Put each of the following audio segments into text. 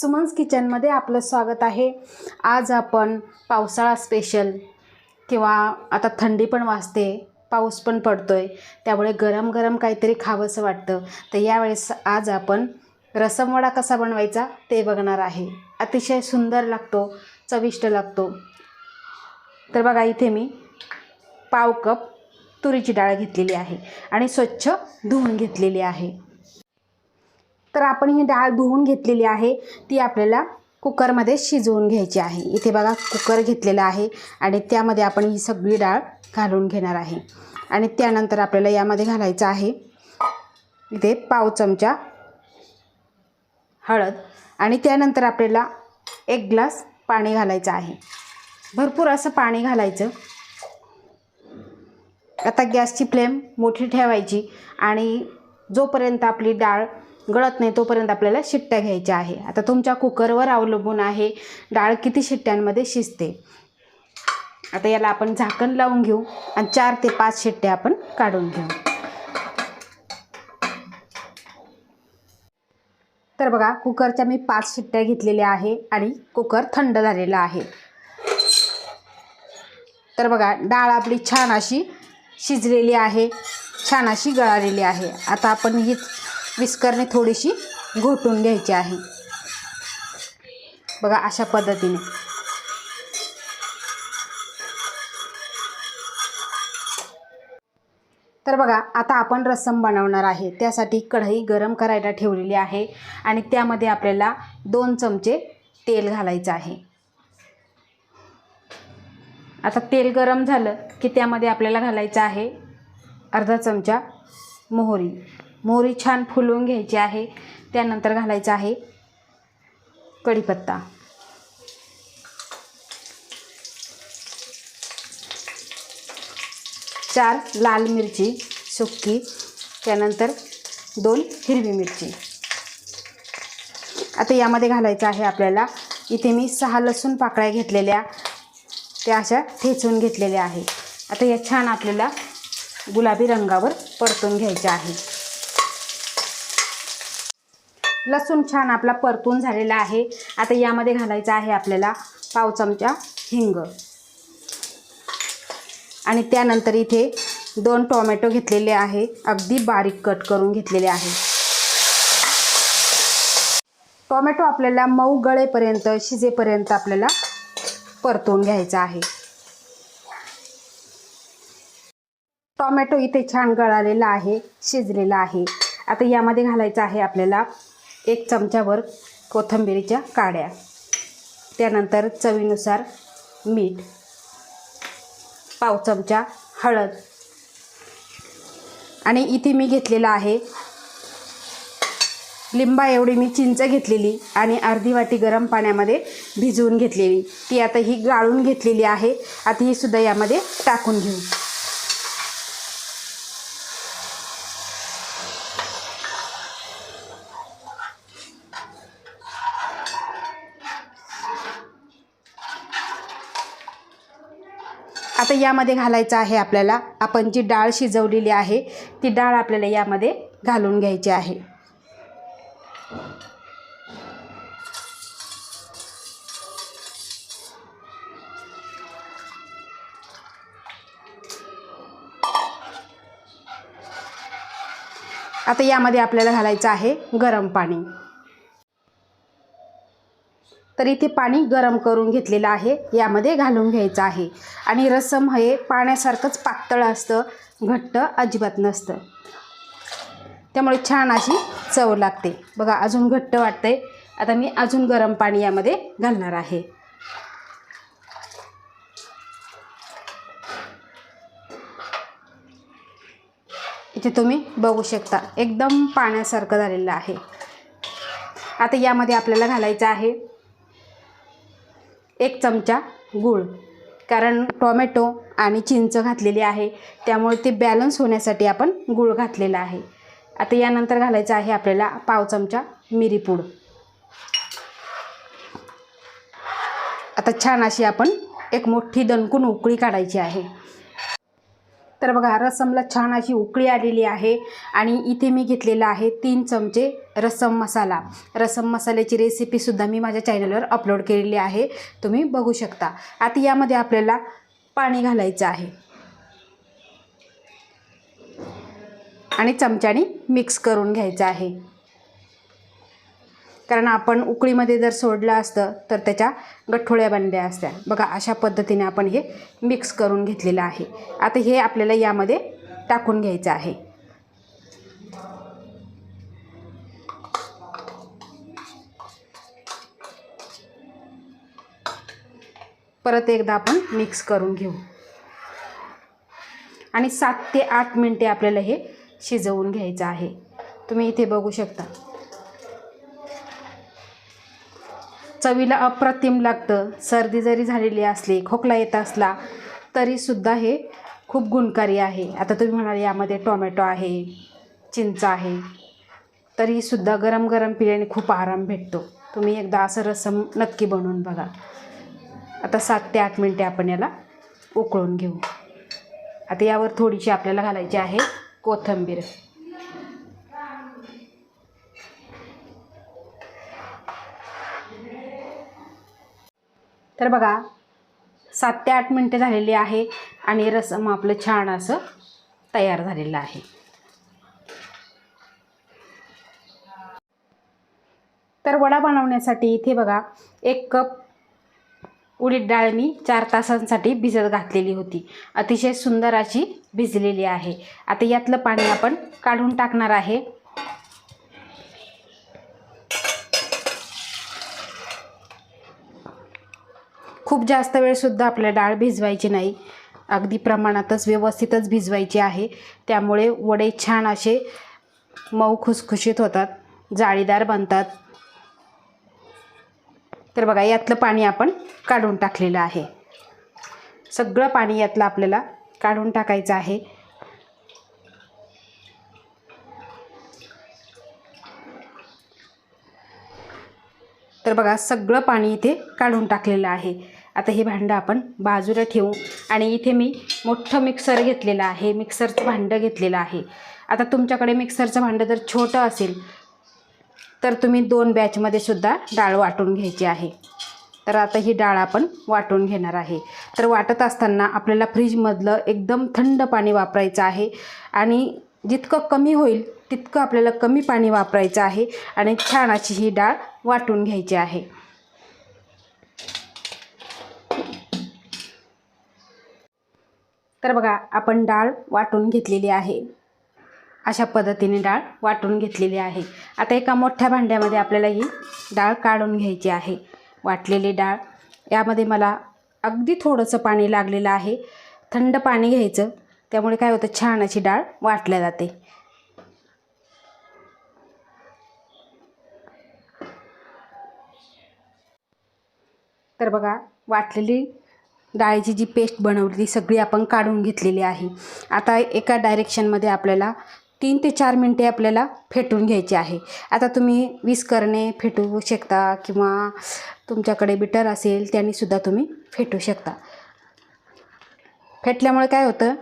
सुमन्स किचनमध्ये आपलं स्वागत आहे. आज आपण पावसाळा स्पेशल किंवा आता थंडी पण वाजते पाऊस पण पडतो आहे त्यामुळे गरम गरम काहीतरी खावंसं वाटतं. तर यावेळेस आज आपण रसमवडा कसा बनवायचा ते बघणार आहे. अतिशय सुंदर लागतो चविष्ट लागतो. तर बघा इथे मी पाव कप तुरीची डाळ घेतलेली आहे आणि स्वच्छ धुवून घेतलेली आहे. तर आपण ही डाळ धुवून घेतलेली आहे. ती आपल्याला कुकरमध्ये शिजवून घ्यायची आहे. इथे बघा कुकर घेतलेला आहे आणि त्यामध्ये आपण ही सगळी डाळ घालून घेणार आहे. आणि त्यानंतर आपल्याला यामध्ये घालायचं आहे इथे पाव चमचा हळद आणि त्यानंतर आपल्याला एक ग्लास पाणी घालायचं आहे. भरपूर असं पाणी घालायचं. आता गॅसची फ्लेम मोठी ठेवायची आणि जोपर्यंत आपली डाळ गळत नाही तोपर्यंत आपल्याला शिट्ट्या घ्यायच्या आहे. आता तुमच्या कुकरवर अवलंबून आहे. डाळ किती शिट्ट्यांमध्ये शिजते? आता याला आपण झाकण लावून घेऊ आणि चार ते पाच शिट्ट्या आपण काढून घेऊ. तर बघा कुकरच्या मी पाच शिट्ट्या घेतलेल्या आहे आणि कुकर थंड झालेला आहे. तर बघा डाळ आपली छान अशी शिजलेली आहे छान अशी गळालेली आहे. आता आपण ही विस्करने थोडीशी घोटून घ्यायची आहे. बघा अशा पद्धतीने. तर बघा आता आपण रस्सम बनवणार आहे. त्यासाठी कढई गरम करायला ठेवलेली आहे आणि त्यामध्ये आपल्याला दोन चमचे तेल घालायचं आहे. आता तेल गरम झालं की त्यामध्ये आपल्याला घालायचं आहे अर्धा चमचा मोहरी. मोहरी छान फुलवून घ्यायची आहे. त्यानंतर घालायचं आहे कढीपत्ता. चार लाल मिरची सुक्की त्यानंतर दोन हिरवी मिरची. आता यामध्ये घालायचं आहे आपल्याला. इथे मी सहा लसूण पाकळ्या घेतलेल्या त्या अशा ठेचून घेतलेल्या आहे. आता या छान आपल्याला गुलाबी रंगावर परतून घ्यायच्या आहे. लसूण छान आपला परतून झालेला आहे. आता यामध्ये घालायचं आहे आपल्याला पाव चमचा हिंग. आणि त्यानंतर इथे दोन टोमॅटो घेतलेले आहे. अगदी बारीक कट करून घेतलेले आहे. टोमॅटो आपल्याला मऊ गळेपर्यंत शिजेपर्यंत आपल्याला परतून घ्यायचा आहे. टोमॅटो इथे छान गळालेला आहे शिजलेला आहे. आता यामध्ये घालायचं आहे आपल्याला एक चमच्यावर कोथिंबिरीच्या काड्या. त्यानंतर चवीनुसार मीठ पाव चमचा हळद. आणि इथे मी घेतलेला आहे लिंबा एवढी मी चिंच घेतलेली आणि अर्धी वाटी गरम पाण्यामध्ये भिजवून घेतलेली. ती आता ही गाळून घेतलेली आहे. आता ही सुद्धा यामध्ये टाकून घेऊ. आता यामध्ये घालायचं आहे आपल्याला. आपण जी डाळ शिजवलेली आहे ती डाळ आपल्याला यामध्ये घालून घ्यायची आहे. आता यामध्ये आपल्याला घालायचं आहे गरम पाणी. तर इथे पाणी गरम करून घेतलेलं आहे. यामध्ये घालून घ्यायचं आहे. आणि रसम हे पाण्यासारखंच पातळ असतं. घट्ट अजिबात नसतं. त्यामुळे छान अशी चव लागते. बघा अजून घट्ट वाटतंय. आता मी अजून गरम पाणी यामध्ये घालणार आहे. इथे तुम्ही बघू शकता एकदम पाण्यासारखं झालेलं आहे. आता यामध्ये आपल्याला घालायचं आहे एक चमचा गूळ. कारण टोमॅटो आणि चिंच घातलेली आहे त्यामुळे ते बॅलन्स होण्यासाठी आपण गूळ घातलेला आहे. आता यानंतर घालायचं आहे आपल्याला पाव चमचा मिरीपूड आता छान अशी आपण एक मोठी दणकून उकळी काढायची आहे. तर बघा रसमला छान अशी उकळी आलेली आहे आणि इथे मी घेतलेला आहे तीन चमचे रसम मसाला. रसम मसाल्याची रेसिपीसुद्धा मी माझ्या चॅनलवर अपलोड केलेली आहे. तुम्ही बघू शकता. आता यामध्ये आपल्याला पाणी घालायचं आहे. आणि चमच्याने मिक्स करून घ्यायचं आहे. कारण आपण उकळीमध्ये जर सोडलं असतं तर त्याच्या गठोळ्या बनल्या असत्या. बघा अशा पद्धतीने आपण हे मिक्स करून घेतलेलं आहे. आता हे आपल्याला यामध्ये टाकून घ्यायचं आहे. परत एकदा आपण मिक्स करून घेऊ. आणि सात ते आठ मिनटे आपल्याला हे शिजवून घ्यायचं आहे. तुम्ही इथे बघू शकता. चवीला अप्रतिम लागतं. सर्दी जरी झालेली असली खोकला येत असला तरीसुद्धा हे खूप गुणकारी आहे. आता तुम्ही म्हणाल यामध्ये टोमॅटो आहे चिंच आहे. तरीसुद्धा गरम गरम पिल्याने खूप आराम भेटतो. तुम्ही एकदा असं रसम नक्की बनवून बघा. आता सात ते आठ मिनटे आपण याला उकळून घेऊ. आता यावर थोडीशी आपल्याला घालायची आहे कोथिंबीर. तर बघा सात ते आठ मिनटं झालेली आहे आणि रसम आपलं छान असं तयार झालेलं आहे. तर वडा बनवण्यासाठी इथे बघा एक कप उडीद डाळ मी चार तासांसाठी भिजत घातलेली होती. अतिशय सुंदर अशी भिजलेली आहे. आता यातलं पाणी आपण काढून टाकणार आहे. खूप जास्त वेळसुद्धा आपल्या डाळ भिजवायची नाही. अगदी प्रमाणातच व्यवस्थितच भिजवायची आहे. त्यामुळे वडे छान असे मऊ खुसखुशीत होतात जाळीदार बनतात. तर बघा यातलं पाणी आपण काढून टाकलेलं आहे. सगळं पाणी यातलं आपल्याला काढून टाकायचं आहे. तर बघा सगळं पाणी इथे काढून टाकलेलं आहे. आता हे भांडं आपण बाजूला ठेवू. आणि इथे मी मोठं मिक्सर घेतलेलं आहे. मिक्सरचं भांडं घेतलेलं आहे. आता तुमच्याकडे मिक्सरचं भांडं जर छोटं असेल तर तुम्ही दोन बॅचमध्ये सुद्धा डाळ वाटून घ्यायची आहे. तर आता ही डाळ आपण वाटून घेणार आहे. तर वाटत असताना आपल्याला फ्रीजमधलं एकदम थंड पाणी वापरायचं आहे. आणि जितकं कमी होईल तितकं आपल्याला कमी पाणी वापरायचं आहे. आणि छान अशी ही डाळ वाटून घ्यायची आहे. तर बघा आपण डाळ वाटून घेतलेली आहे. अशा पद्धतीने डाळ वाटून घेतलेली आहे. आता एका मोठ्या भांड्यामध्ये आपल्याला ही डाळ काढून घ्यायची आहे. वाटलेली डाळ यामध्ये मला अगदी थोडंसं पाणी लागलेलं आहे. थंड पाणी घ्यायचं त्यामुळे काय होतं छान अशी डाळ वाटल्या जाते. तर बघा वाटलेली डाळीची जी पेस्ट बनवली ती सगळी आपण काढून घेतलेली आहे. आता एका डायरेक्शनमध्ये आपल्याला तीन ते चार मिनटे आपल्याला फेटून घ्यायची आहे. आता तुम्ही विस्करणे फेटू शकता किंवा तुमच्याकडे बिटर असेल त्यानेसुद्धा तुम्ही फेटू शकता. फेटल्यामुळे काय होतं?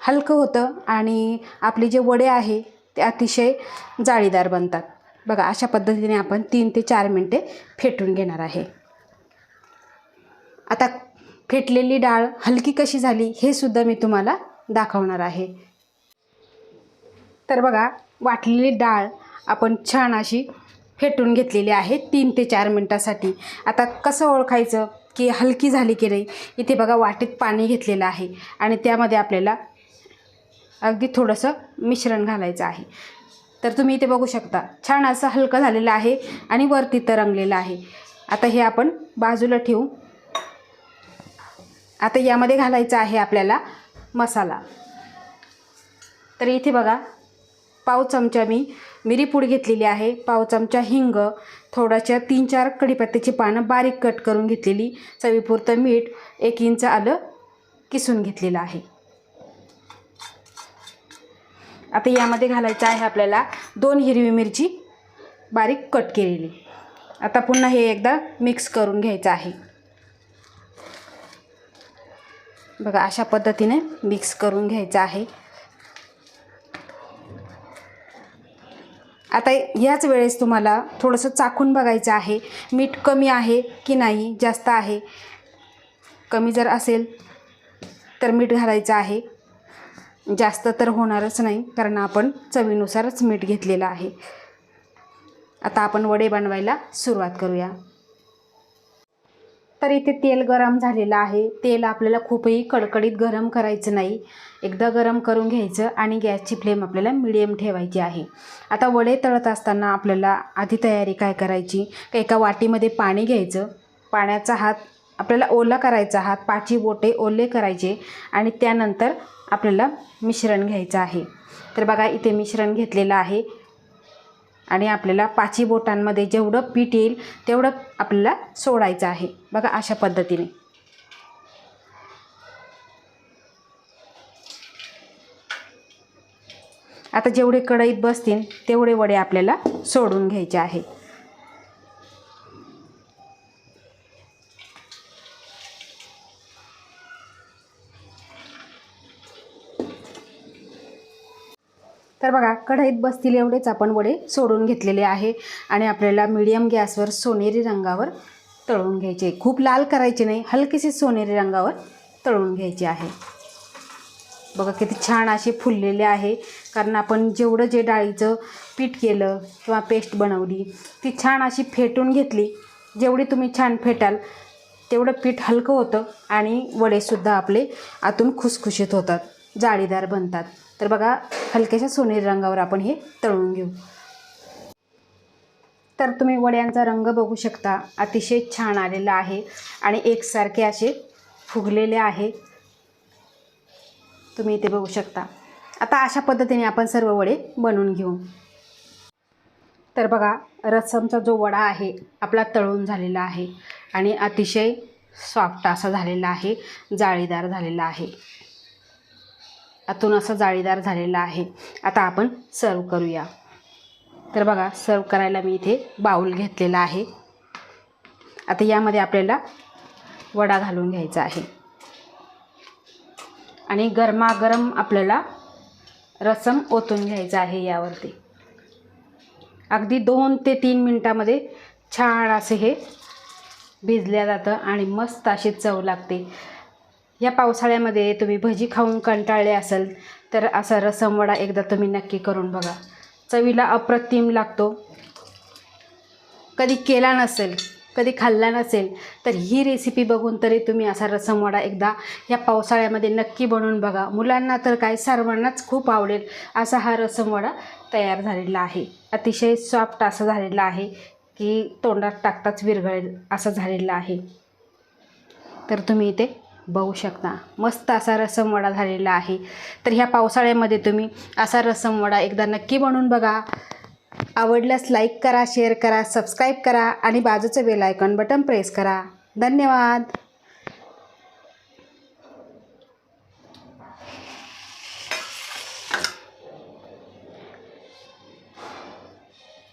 हलकं होतं आणि आपले जे वडे आहे ते अतिशय जाळीदार बनतात. बघा अशा पद्धतीने आपण तीन ते चार मिनटे फेटून घेणार आहे. आता फेटलेली डाळ हलकी कशी झाली हे सुद्धा मी तुम्हाला दाखवणार आहे. तर बघा वाटलेली डाळ आपण छान अशी फेटून घेतलेली आहे तीन ते चार मिनटासाठी. आता कसं ओळखायचं की हलकी झाली की नाही इथे बघा वाटीत पाणी घेतलेलं आहे आणि त्यामध्ये आपल्याला अगदी थोडंसं मिश्रण घालायचं आहे. तर तुम्ही इथे बघू शकता छान असं हलकं झालेलं आहे आणि वरती तरंगलेलं आहे. आता हे आपण बाजूला ठेवू आता यामध्ये घालायचा आहे आपल्याला मसाला. तर इथे बघा पाव चमचा मी मिरीपूड घेतलेली आहे. पाव चमचा हिंग थोड्याशा तीन चार कढीपत्त्याची पानं बारीक कट करून घेतलेली चवीपुरतं मीठ एक इंच आलं किसून घेतलेलं आहे. आता यामध्ये घालायचं आहे आपल्याला दोन हिरवी मिरची बारीक कट केलेली. आता पुन्हा हे एकदा मिक्स करून घ्यायचं आहे. बघा अशा पद्धतीने मिक्स करून घ्यायचं आहे. आता याच वेळेस तुम्हाला थोडंसं चाखून बघायचं आहे मीठ कमी आहे की नाही जास्त आहे. कमी जर असेल तर मीठ घालायचं आहे. जास्त तर होणारच नाही कारण आपण चवीनुसारच मीठ घेतलेलं आहे. आता आपण वडे बनवायला सुरुवात करूया. तर इथे तेल गरम झालेलं आहे. तेल आपल्याला खूपही कडकडीत गरम करायचं नाही. एकदा गरम करून घ्यायचं आणि गॅसची फ्लेम आपल्याला मिडियम ठेवायची आहे. आता वडे तळत असताना आपल्याला आधी तयारी काय करायची? का एका वाटीमध्ये पाणी घ्यायचं. पाण्याचा हात आपल्याला ओला करायचा हात पाची बोटे ओले करायचे आणि त्यानंतर आपल्याला मिश्रण घ्यायचं आहे. तर बघा इथे मिश्रण घेतलेलं आहे. आणि आपल्याला पाची बोटांमध्ये जेवढं पीठ येईल तेवढं आपल्याला सोडायचं आहे. बघा अशा पद्धतीने. आता जेवढे कढईत बसतील तेवढे वडे आपल्याला सोडून घ्यायचे आहे बघा कढईत बसतील एवढेच आपण वडे सोडून घेतलेले आहे. आणि आपल्याला मीडियम गॅसवर सोनेरी रंगावर तळून घ्यायचे. खूप लाल करायचे नाही हलकेसे सोनेरी रंगावर तळून घ्यायचे आहे. बघा किती छान असे फुललेले आहे. कारण आपण जेवढं जे डाळीचं पीठ केलं किंवा पेस्ट बनवली ती छान अशी फेटून घेतली. जेवढी तुम्ही छान फेटाल तेवढं पीठ हलकं होतं आणि वडेसुद्धा आपले आतून खुसखुशीत होतात जाळीदार बनतात. तर बघा हलक्याशा सोनेरी रंगावर आपण हे तळून घेऊ. तर तुम्ही वड्यांचा रंग बघू शकता अतिशय छान आलेला आहे आणि एकसारखे असे फुगलेले आहे. तुम्ही इथे बघू शकता. आता अशा पद्धतीने आपण सर्व वडे बनवून घेऊ. तर बघा रसमचा जो वडा आहे आपला तळून झालेला आहे आणि अतिशय सॉफ्ट असा झालेला आहे जाळीदार झालेला आहे. आतून असं जाळीदार झालेला आहे. आता आपण सर्व करूया. तर बघा सर्व करायला मी इथे बाऊल घेतलेला आहे. आता यामध्ये आपल्याला वडा घालून घ्यायचा आहे. आणि गरमागरम आपल्याला रसम ओतून घ्यायचा आहे यावरती. अगदी दोन ते तीन मिनटामध्ये छान असे हे भिजल्या जातं आणि मस्त अशी चव लागते. या पावसाळ्यामध्ये तुम्ही भजी खाऊन कंटाळले असेल तर असा रसम वडा एकदा तुम्ही नक्की करून बघा. चवीला अप्रतिम लागतो. कधी केला नसेल कधी खाल्ला नसेल तर ही रेसिपी बघून तरी तुम्ही असा रसमवडा एकदा या पावसाळ्यामध्ये नक्की बनवून बघा. मुलांना तर काय सर्वांनाच खूप आवडेल असा हा रसमवडा तयार झालेला आहे. अतिशय सॉफ्ट असा झालेला आहे की तोंडात टाकताच विरघळेल असं झालेलं आहे. तर तुम्ही इथे बघू शकता. मस्त असा रसमवडा झालेला आहे. तर ह्या पावसाळ्यामध्ये तुम्ही असा रसमवडा एकदा नक्की बनवून बघा. आवडल्यास लाईक करा शेअर करा सबस्क्राईब करा आणि बाजूचं बेल आयकॉन बटन प्रेस करा. धन्यवाद.